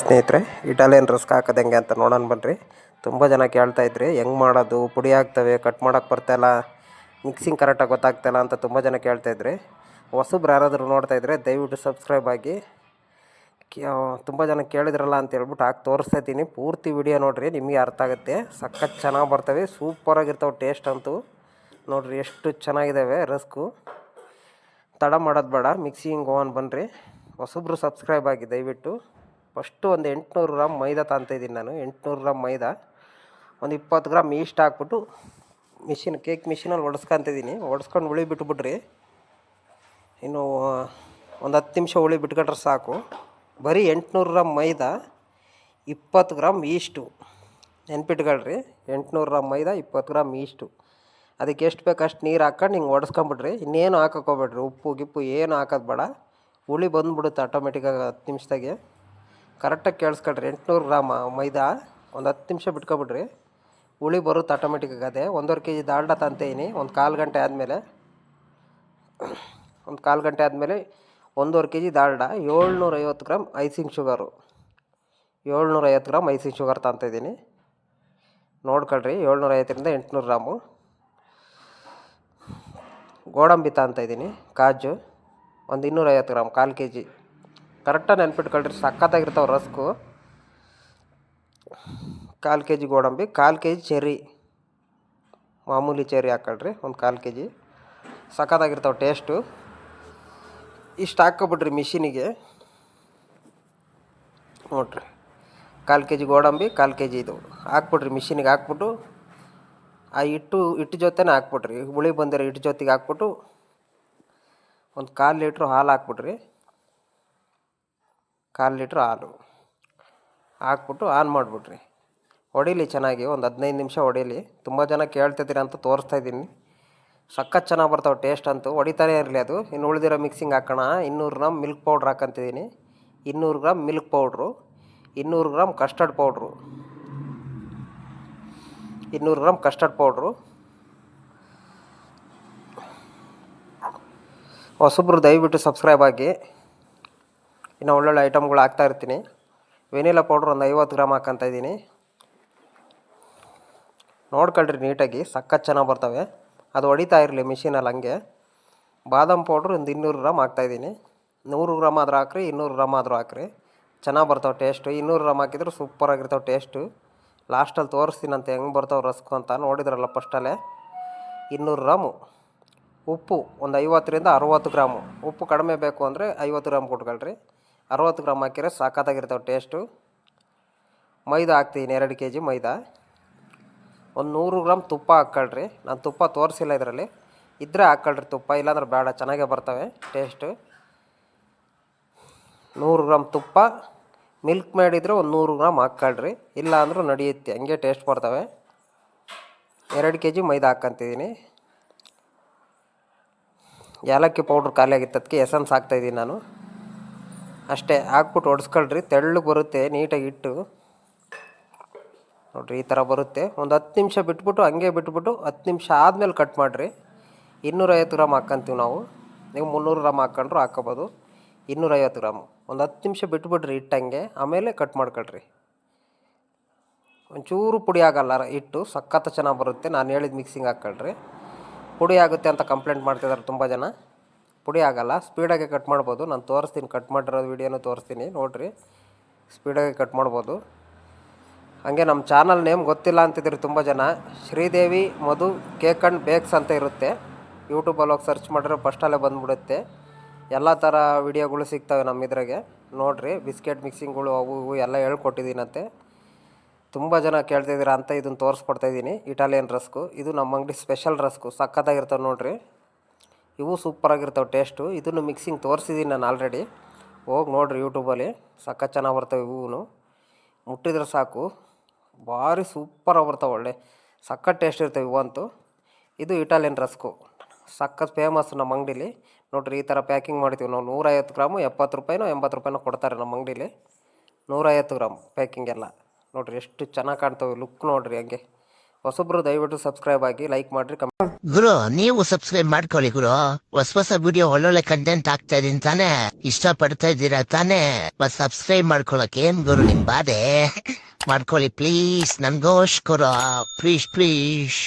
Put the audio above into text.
ಸ್ನೇಹಿತರೆ Italian rusk ಹಾಕೋದು ಹೆಂಗೆ ಅಂತ ನೋಡೋಣ ಬನ್ನಿರಿ ತುಂಬ ಜನ ಕೇಳ್ತಾ ಇದ್ರಿ, ಹೆಂಗೆ ಮಾಡೋದು, ಪುಡಿ ಆಗ್ತವೆ ಕಟ್ ಮಾಡೋಕೆ ಬರ್ತಾಯಿಲ್ಲ ಮಿಕ್ಸಿಂಗ್ ಕರೆಕ್ಟಾಗಿ ಗೊತ್ತಾಗ್ತಾಯಿಲ್ಲ ಅಂತ ತುಂಬ ಜನ ಕೇಳ್ತಾ ಇದ್ರಿ. ಹೊಸಬ್ರು ಯಾರಾದರೂ ನೋಡ್ತಾ ಇದ್ದರೆ ದಯವಿಟ್ಟು ಸಬ್ಸ್ಕ್ರೈಬ್ ಆಗಿ. ತುಂಬ ಜನ ಕೇಳಿದ್ರಲ್ಲ ಅಂತ ಹೇಳ್ಬಿಟ್ಟು ಹಾಕಿ ತೋರಿಸ್ತಾ ಇದ್ದೀನಿ. ಪೂರ್ತಿ ವಿಡಿಯೋ ನೋಡಿರಿ, ನಿಮಗೆ ಅರ್ಥ ಆಗುತ್ತೆ. ಸಖತ್ ಚೆನ್ನಾಗಿ ಬರ್ತವೆ ಸೂಪರಾಗಿರ್ತಾವೆ ಟೇಸ್ಟ್ ಅಂತೂ. ನೋಡಿರಿ, ಎಷ್ಟು ಚೆನ್ನಾಗಿದ್ದಾವೆ ರಸ್ಕು. ತಡ ಮಾಡೋದು ಬೇಡ ಮಿಕ್ಸಿಂಗ್ ಓವನ್ ಬನ್ನಿರಿ ಹೊಸಬ್ರು ಸಬ್ಸ್ಕ್ರೈಬ್ ಆಗಿ ದಯವಿಟ್ಟು. ಫಸ್ಟು ಒಂದು ಎಂಟುನೂರು ಗ್ರಾಮ್ ಮೈದಾ ತಾಂತಿದ್ದೀನಿ ನಾನು. ಎಂಟುನೂರು ಗ್ರಾಮ್ ಮೈದಾ. ಒಂದು ಇಪ್ಪತ್ತು ಗ್ರಾಮ್ ಈಸ್ಟ್ ಹಾಕ್ಬಿಟ್ಟು ಮಿಷಿನ್, ಕೇಕ್ ಮಿಷಿನಲ್ಲಿ ಒಡ್ಸ್ಕೊಂತಿದ್ದೀನಿ. ಒಡ್ಸ್ಕೊಂಡು ಉಳಿ ಬಿಟ್ಬಿಟ್ರಿ ಇನ್ನು ಒಂದು ಹತ್ತು ನಿಮಿಷ ಉಳಿ ಬಿಟ್ಕೊಂಡ್ರೆ ಸಾಕು. ಬರೀ ಎಂಟುನೂರು ಗ್ರಾಮ್ ಮೈದಾ, ಇಪ್ಪತ್ತು ಗ್ರಾಮ್ ಈಸ್ಟು. ನೆನ್ಪಿಟ್ಕೊಳ್ರಿ. ಎಂಟುನೂರು ಗ್ರಾಮ್ ಮೈದಾ, ಇಪ್ಪತ್ತು ಗ್ರಾಮ್ ಈಸ್ಟು. ಅದಕ್ಕೆ ಎಷ್ಟು ಬೇಕು ಅಷ್ಟು ನೀರು ಹಾಕ್ಕೊಂಡು ಹಿಂಗೆ ಒಡ್ಸ್ಕೊಂಬಿಡ್ರಿ. ಇನ್ನೇನು ಹಾಕೋಕೋಬೇಡ್ರಿ ಉಪ್ಪು, ಗಿಪ್ಪು ಏನು ಹಾಕೋದು ಬೇಡ. ಹುಳಿ ಬಂದುಬಿಡುತ್ತೆ ಆಟೋಮೆಟಿಕ್ಕಾಗಿ ಹತ್ತು ನಿಮಿಷದಾಗೆ. ಕರೆಕ್ಟಾಗಿ ಕೇಳಿಸ್ಕೊಳ್ರಿ. ಎಂಟುನೂರು ಗ್ರಾಮ ಮೈದಾ ಒಂದು ಹತ್ತು ನಿಮಿಷ ಬಿಟ್ಕೊಬಿಡ್ರಿ. ಹುಳಿ ಬರುತ್ತೆ ಆಟೋಮೆಟಿಕ್ಕಾಗಿ ಅದೇ. ಒಂದೂವರೆ ಕೆ ಜಿ ದಾಲ್ಡ ತಂತೀನಿ. ಒಂದು ಕಾಲು ಗಂಟೆ ಆದಮೇಲೆ, ಒಂದು ಕಾಲು ಗಂಟೆ ಆದಮೇಲೆ ಒಂದೂವರೆ ಕೆ ಜಿ ದಾಲ್ಡ, ಏಳ್ನೂರೈವತ್ತು ಗ್ರಾಮ್ ಐಸಿಂಗ್ ಶುಗರು ಏಳ್ನೂರೈವತ್ತು ಗ್ರಾಮ್ ಐಸಿಂಗ್ ಶುಗರ್ ತಂತಿದ್ದೀನಿ. ನೋಡ್ಕೊಳ್ರಿ ಏಳ್ನೂರ ಐವತ್ತರಿಂದ ಎಂಟುನೂರು ಗ್ರಾಮು. ಗೋಡಂಬಿ ಇದ್ದೀನಿ, ಕಾಜು. ಒಂದು ಇನ್ನೂರೈವತ್ತು ಗ್ರಾಮ್, ಕಾಲು ಕೆ ಜಿ ಕರೆಕ್ಟಾಗಿ ನೆನ್ಪಿಟ್ಕೊಳ್ರಿ, ಸಖತ್ತಾಗಿರ್ತಾವೆ ರಸ್ಕು. ಕಾಲು ಕೆ ಜಿ ಗೋಡಂಬಿ, ಕಾಲು ಕೆ ಜಿ ಚೆರಿ ಮಾಮೂಲಿ ಚೆರಿ ಹಾಕೊಳ್ರಿ, ಒಂದು ಕಾಲು ಕೆ ಜಿ ಸಖತ್ತಾಗಿರ್ತಾವೆ ಟೇಸ್ಟು. ಇಷ್ಟು ಹಾಕ್ಕೊಬಿಡ್ರಿ ಮಿಷಿನಿಗೆ. ನೋಡ್ರಿ, ಕಾಲು ಕೆ ಜಿ ಗೋಡಂಬಿ, ಕಾಲು ಕೆ ಜಿ ಇದು. ಹಾಕ್ಬಿಟ್ರಿ ಮಿಷಿನಿಗೆ ಹಾಕ್ಬಿಟ್ಟು, ಆ ಹಿಟ್ಟು ಹಿಟ್ಟು ಜೊತೆನೇ ಹಾಕ್ಬಿಟ್ರಿ ಹುಳಿ ಬಂದಿರೋ ಹಿಟ್ಟು ಜೊತೆಗೆ ಹಾಕ್ಬಿಟ್ಟು, ಒಂದು ಕಾಲು ಲೀಟ್ರ್ ಹಾಲು ಹಾಕ್ಬಿಟ್ರಿ ಕಾಲು ಲೀಟ್ರ್ ಹಾಲು. ಹಾಕ್ಬಿಟ್ಟು ಆನ್ ಮಾಡಿಬಿಟ್ರಿ ಹೊಡೀಲಿ ಚೆನ್ನಾಗಿ, ಒಂದು ಹದಿನೈದು ನಿಮಿಷ ಹೊಡೀಲಿ. ತುಂಬ ಜನ ಕೇಳ್ತಿದ್ದೀರ ಅಂತ ತೋರಿಸ್ತಾ ಇದ್ದೀನಿ. ಸಖತ್ ಚೆನ್ನಾಗಿ ಬರ್ತಾವೆ ಟೇಸ್ಟ್ ಅಂತೂ. ಹೊಡಿತಾನೆ ಇರಲಿ ಅದು. ಇನ್ನು ಉಳಿದಿರೋ ಮಿಕ್ಸಿಂಗ್ ಹಾಕೋಣ. ಇನ್ನೂರು ಗ್ರಾಮ್ ಮಿಲ್ಕ್ ಪೌಡ್ರ್ ಹಾಕಂತಿದ್ದೀನಿ. ಇನ್ನೂರು ಗ್ರಾಮ್ ಮಿಲ್ಕ್ ಪೌಡ್ರು. ಇನ್ನೂರು ಗ್ರಾಮ್ ಕಸ್ಟರ್ಡ್ ಪೌಡ್ರು. ಇನ್ನೂರು ಗ್ರಾಮ್ ಕಸ್ಟರ್ಡ್ ಪೌಡ್ರು. ಹೊಸಬ್ರು ದಯವಿಟ್ಟು ಸಬ್ಸ್ಕ್ರೈಬ್ ಆಗಿ. ಇನ್ನು ಒಳ್ಳೊಳ್ಳೆ ಐಟಮ್ಗಳು ಹಾಕ್ತಾ ಇರ್ತೀನಿ. ವೆನಿಲಾ ಪೌಡ್ರ್ ಒಂದು ಐವತ್ತು ಗ್ರಾಮ್ ಹಾಕಂತ ಇದ್ದೀನಿ. ನೋಡ್ಕೊಳ್ರಿ ನೀಟಾಗಿ, ಸಖತ್ ಚೆನ್ನಾಗಿ ಬರ್ತವೆ. ಅದು ಹೊಡಿತಾ ಇರಲಿ ಮಿಷಿನಲ್ಲಿ ಹಂಗೆ. ಬಾದಾಮ್ ಪೌಡ್ರ್ ಒಂದು ಇನ್ನೂರು ಗ್ರಾಮ್ ಹಾಕ್ತಾಯಿದ್ದೀನಿ ನೂರು ಗ್ರಾಮ್ ಆದರೂ ಹಾಕ್ರಿ, ಇನ್ನೂರು ಗ್ರಾಮ್ ಆದರೂ ಹಾಕ್ರಿ. ಚೆನ್ನಾಗಿ ಬರ್ತಾವೆ ಟೇಸ್ಟು ಇನ್ನೂರು ಗ್ರಾಮ್ ಹಾಕಿದ್ರೆ ಸೂಪರಾಗಿರ್ತಾವೆ ಟೇಸ್ಟು ಲಾಸ್ಟಲ್ಲಿ ತೋರಿಸ್ತೀನಿ ಅಂತ ಹೆಂಗೆ ಬರ್ತಾವೆ ರಸ್ಕು ಅಂತ ನೋಡಿದ್ರಲ್ಲ ಫಸ್ಟಲ್ಲೇ ಇನ್ನೂರು ಗ್ರಾಮು. ಉಪ್ಪು ಒಂದು ಐವತ್ತರಿಂದ ಅರುವತ್ತು ಗ್ರಾಮು. ಉಪ್ಪು ಕಡಿಮೆ ಬೇಕು ಅಂದರೆ ಐವತ್ತು ಗ್ರಾಮ್ ಕೊಟ್ಕೊಳ್ರಿ. ಅರುವತ್ತು ಗ್ರಾಮ್ ಹಾಕಿದ್ರೆ ಸಾಕತ್ತಾಗಿರ್ತಾವೆ ಟೇಸ್ಟು. ಮೈದಾ ಹಾಕ್ತೀನಿ, ಎರಡು ಕೆ ಜಿ ಮೈದಾ. ಒಂದು ನೂರು ಗ್ರಾಮ್ ತುಪ್ಪ ಹಾಕ್ಕೊಳ್ರಿ. ನಾನು ತುಪ್ಪ ತೋರಿಸಿಲ್ಲ ಇದರಲ್ಲಿ. ಇದ್ದರೆ ಹಾಕ್ಕೊಳ್ರಿ ತುಪ್ಪ, ಇಲ್ಲಾಂದ್ರೆ ಬೇಡ ಚೆನ್ನಾಗೇ ಬರ್ತವೆ ಟೇಸ್ಟು. ನೂರು ಗ್ರಾಮ್ ತುಪ್ಪ, ಮಿಲ್ಕ್ ಮಾಡಿದರೆ ಒಂದು ನೂರು ಗ್ರಾಮ್ ಹಾಕ್ಕೊಳ್ರಿ. ಇಲ್ಲ ಅಂದರೂ ನಡೆಯುತ್ತೆ, ಹಂಗೆ ಟೇಸ್ಟ್ ಬರ್ತವೆ. ಎರಡು ಕೆ ಜಿ ಮೈದಾ ಹಾಕ್ಕಂತಿದ್ದೀನಿ. ಏಲಕ್ಕಿ ಪೌಡ್ರ್ ಖಾಲಿ ಆಗಿತ್ತು ಎಸೆನ್ಸ್ ಎಸನ್ಸ್ ಹಾಕ್ತಾಯಿದ್ದೀನಿ ನಾನು. ಅಷ್ಟೇ ಹಾಕ್ಬಿಟ್ಟು ಹೊಡ್ಸ್ಕೊಳ್ರಿ ತೆಳ್ಳಗೆ ಬರುತ್ತೆ, ನೀಟಾಗಿ ಇಟ್ಟು. ನೋಡಿರಿ, ಈ ಥರ ಬರುತ್ತೆ. ಒಂದು ಹತ್ತು ನಿಮಿಷ ಬಿಟ್ಬಿಟ್ಟು, ಹಂಗೆ ಬಿಟ್ಬಿಟ್ಟು ಹತ್ತು ನಿಮಿಷ ಆದಮೇಲೆ ಕಟ್ ಮಾಡಿರಿ. ಇನ್ನೂರೈವತ್ತು ಗ್ರಾಮ್ ಹಾಕ್ಕಂತೀವಿ ನಾವು. ನೀವು ಮುನ್ನೂರು ಗ್ರಾಮ್ ಹಾಕ್ಕೊಂಡ್ರು ಹಾಕೋಬೋದು ಇನ್ನೂರೈವತ್ತು ಗ್ರಾಮ್. ಒಂದು ಹತ್ತು ನಿಮಿಷ ಬಿಟ್ಬಿಡ್ರಿ ಇಟ್ಟಂಗೆ, ಆಮೇಲೆ ಕಟ್ ಮಾಡ್ಕೊಳ್ರಿ. ಒಂಚೂರು ಪುಡಿ ಆಗಲ್ಲ ಹಿಟ್ಟು ಸಖತ್ತು ಚೆನ್ನಾಗಿ ಬರುತ್ತೆ. ನಾನು ಹೇಳಿದ ಮಿಕ್ಸಿಂಗ್ ಹಾಕ್ಕೊಳ್ರಿ. ಪುಡಿ ಆಗುತ್ತೆ ಅಂತ ಕಂಪ್ಲೇಂಟ್ ಮಾಡ್ತಿದ್ದಾರೆ ತುಂಬ ಜನ. ಪುಡಿ ಆಗಲ್ಲ. ಸ್ಪೀಡಾಗೆ ಕಟ್ ಮಾಡ್ಬೋದು. ನಾನು ತೋರಿಸ್ತೀನಿ. ಕಟ್ ಮಾಡಿರೋ ವೀಡಿಯೋನ ತೋರಿಸ್ತೀನಿ. ನೋಡಿರಿ. ಸ್ಪೀಡಾಗಿ ಕಟ್ ಮಾಡ್ಬೋದು. ಹಾಗೆ ನಮ್ಮ ಚಾನಲ್ ನೇಮ್ ಗೊತ್ತಿಲ್ಲ ಅಂತಿದ್ರಿ ತುಂಬ ಜನ. Sridevi, Madhu cake and bakes ಅಂತ ಇರುತ್ತೆ. ಯೂಟ್ಯೂಬಲ್ಲಿ ಹೋಗಿ ಸರ್ಚ್ ಮಾಡಿದ್ರೆ ಫಸ್ಟಲ್ಲೇ ಬಂದುಬಿಡುತ್ತೆ. ಎಲ್ಲ ಥರ ವೀಡಿಯೋಗಳು ಸಿಗ್ತವೆ ನಮ್ಮ ಇದ್ರಾಗೆ. ನೋಡಿರಿ ಬಿಸ್ಕೆಟ್ ಮಿಕ್ಸಿಂಗ್ಗಳು ಅವು ಇವು ಎಲ್ಲ ಹೇಳ್ಕೊಟ್ಟಿದ್ದೀನಂತೆ. ತುಂಬ ಜನ ಕೇಳ್ತಿದ್ದೀರ ಅಂತ ಇದನ್ನು ತೋರಿಸ್ಕೊಡ್ತಾಯಿದ್ದೀನಿ ಇಟಾಲಿಯನ್ ರಸ್ಕು. ಇದು ನಮ್ಮ ಅಂಗಡಿ ಸ್ಪೆಷಲ್ ರಸ್ಕು. ಸಖತ್ತಾಗಿರ್ತವೆ ನೋಡಿರಿ. ಇವು ಸೂಪರಾಗಿರ್ತವೆ ಟೇಸ್ಟು ಇದನ್ನು ಮಿಕ್ಸಿಂಗ್ ತೋರಿಸಿದ್ದೀನಿ ನಾನು ಆಲ್ರೆಡಿ ಹೋಗಿ ನೋಡಿರಿ ಯೂಟ್ಯೂಬಲ್ಲಿ ಸಖತ್ ಚೆನ್ನಾಗಿ ಬರ್ತವೆ ಇವು ಮುಟ್ಟಿದ್ರೆ ಸಾಕು. ಭಾರಿ ಸೂಪರಾಗಿ ಬರ್ತವೆ ಒಳ್ಳೆ. ಸಖತ್ ಟೇಸ್ಟ್ ಇರ್ತವೆ ಇವಂತೂ ಇದು ಇಟಾಲಿಯನ್ ರಸ್ಕು. ಸಖತ್ ಫೇಮಸ್ ನಮ್ಮ ಅಂಗಡೀಲಿ. ನೋಡಿರಿ ಈ ಥರ ಪ್ಯಾಕಿಂಗ್ ಮಾಡ್ತೀವಿ ನಾವು. ನೂರೈವತ್ತು ಗ್ರಾಮು, ಎಪ್ಪತ್ತು ರೂಪಾಯಿನೋ, ಎಂಬತ್ತು ರೂಪಾಯಿನೋ ಕೊಡ್ತಾರೆ ನಮ್ಮ ಅಂಗಡೀಲಿ. ನೂರೈವತ್ತು ಗ್ರಾಮ್ ಪ್ಯಾಕಿಂಗ್ ಎಲ್ಲ. ನೋಡಿರಿ ಎಷ್ಟು ಚೆನ್ನಾಗಿ ಕಾಣ್ತವೆ ಲುಕ್ ನೋಡಿರಿ ಹಂಗೆ. ಹೊಸಬ್ರು ದಯವಿಟ್ಟು ಸಬ್ಸ್ಕ್ರೈಬ್ ಆಗಿ ಲೈಕ್ ಮಾಡ್ರಿ ಗುರು ನೀವು ಸಬ್ಸ್ಕ್ರೈಬ್ ಮಾಡ್ಕೊಳ್ಳಿ ಗುರು. ಹೊಸ ಹೊಸ ವಿಡಿಯೋ ಒಳ್ಳೊಳ್ಳೆ ಕಂಟೆಂಟ್ ಆಗ್ತಾ ಇದೀನಿ ತಾನೆ ಇಷ್ಟ ಪಡ್ತಾ ಇದ್ದೀರಾ ತಾನೇ? ಮತ್ ಸಬ್ಸ್ಕ್ರೈಬ್ ಮಾಡ್ಕೊಳಕ್ ಏನ್ ಗುರು ನಿಮ್ ಬಾಧೆ? ಮಾಡ್ಕೊಳ್ಳಿ ಪ್ಲೀಸ್ ನನ್ಗೋಸ್ಕರ ಪ್ಲೀಸ್ ಪ್ಲೀಸ್